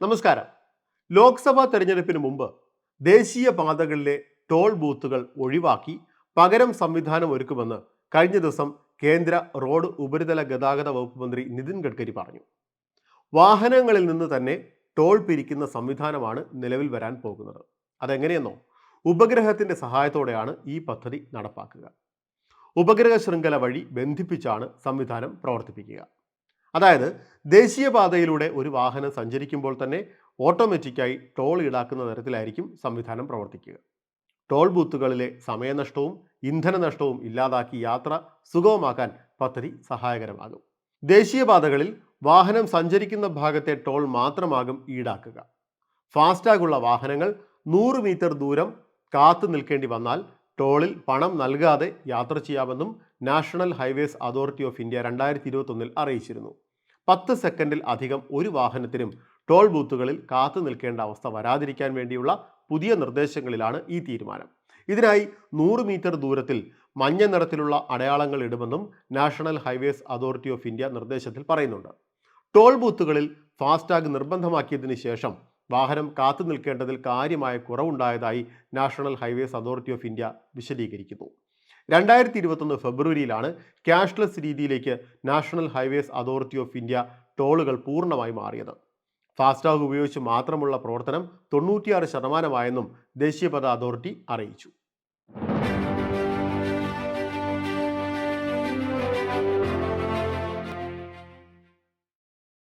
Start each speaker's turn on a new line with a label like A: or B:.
A: നമസ്കാരം. ലോക്സഭാ തെരഞ്ഞെടുപ്പിന് മുമ്പ് ദേശീയ പാതകളിലെ ടോൾ ബൂത്തുകൾ ഒഴിവാക്കി പകരം സംവിധാനം ഒരുക്കുമെന്ന് കഴിഞ്ഞ ദിവസം കേന്ദ്ര റോഡ് ഉപരിതല ഗതാഗത വകുപ്പ് മന്ത്രി നിതിൻ ഗഡ്കരി പറഞ്ഞു. വാഹനങ്ങളിൽ നിന്ന് തന്നെ ടോൾ പിരിക്കുന്ന സംവിധാനമാണ് നിലവിൽ വരാൻ പോകുന്നത്. അതെങ്ങനെയെന്നോ ഉപഗ്രഹത്തിന്റെ സഹായത്തോടെയാണ് ഈ പദ്ധതി നടപ്പാക്കുക. ഉപഗ്രഹ ശൃംഖല വഴി ബന്ധിപ്പിച്ചാണ് സംവിധാനം പ്രവർത്തിപ്പിക്കുക. അതായത് ദേശീയപാതയിലൂടെ ഒരു വാഹനം സഞ്ചരിക്കുമ്പോൾ തന്നെ ഓട്ടോമാറ്റിക്കായി ടോൾ ഈടാക്കുന്ന തരത്തിലായിരിക്കും സംവിധാനം പ്രവർത്തിക്കുക. ടോൾ ബൂത്തുകളിലെ സമയനഷ്ടവും ഇന്ധനനഷ്ടവും ഇല്ലാതാക്കി യാത്ര സുഗമമാക്കാൻ പദ്ധതി സഹായകരമാകും. ദേശീയപാതകളിൽ വാഹനം സഞ്ചരിക്കുന്ന ഭാഗത്തെ ടോൾ മാത്രമാകും ഈടാക്കുക. ഫാസ്റ്റാഗുള്ള വാഹനങ്ങൾ നൂറ് മീറ്റർ ദൂരം കാത്തു നിൽക്കേണ്ടി വന്നാൽ ടോളിൽ പണം നൽകാതെ യാത്ര ചെയ്യാമെന്നും national highways authority of India രണ്ടായിരത്തി ഇരുപത്തൊന്നിൽ അറിയിച്ചിരുന്നു. പത്ത് സെക്കൻഡിൽ അധികം ഒരു വാഹനത്തിനും ടോൾ ബൂത്തുകളിൽ കാത്തു നിൽക്കേണ്ട അവസ്ഥ വരാതിരിക്കാൻ വേണ്ടിയുള്ള പുതിയ നിർദ്ദേശങ്ങളിലാണ് ഈ തീരുമാനം. ഇതിനായി നൂറ് മീറ്റർ ദൂരത്തിൽ മഞ്ഞ നിറത്തിലുള്ള അടയാളങ്ങൾ ഇടുമെന്നും national highways authority of India നിർദ്ദേശത്തിൽ പറയുന്നുണ്ട്. ടോൾ ബൂത്തുകളിൽ ഫാസ്ടാഗ് നിർബന്ധമാക്കിയതിനു ശേഷം വാഹനം കാത്തു നിൽക്കേണ്ടതിൽ കാര്യമായ കുറവുണ്ടായതായി national highways authority of India വിശദീകരിക്കുന്നു. രണ്ടായിരത്തി ഇരുപത്തൊന്ന് ഫെബ്രുവരിയിലാണ് ക്യാഷ്ലെസ് രീതിയിലേക്ക് national highways authority of India ടോളുകൾ പൂർണമായി മാറിയത്. ഫാസ്ടാഗ് ഉപയോഗിച്ച് മാത്രമുള്ള പ്രവർത്തനം തൊണ്ണൂറ്റിയാറ് ശതമാനമായെന്നും ദേശീയപഥ അതോറിറ്റി അറിയിച്ചു.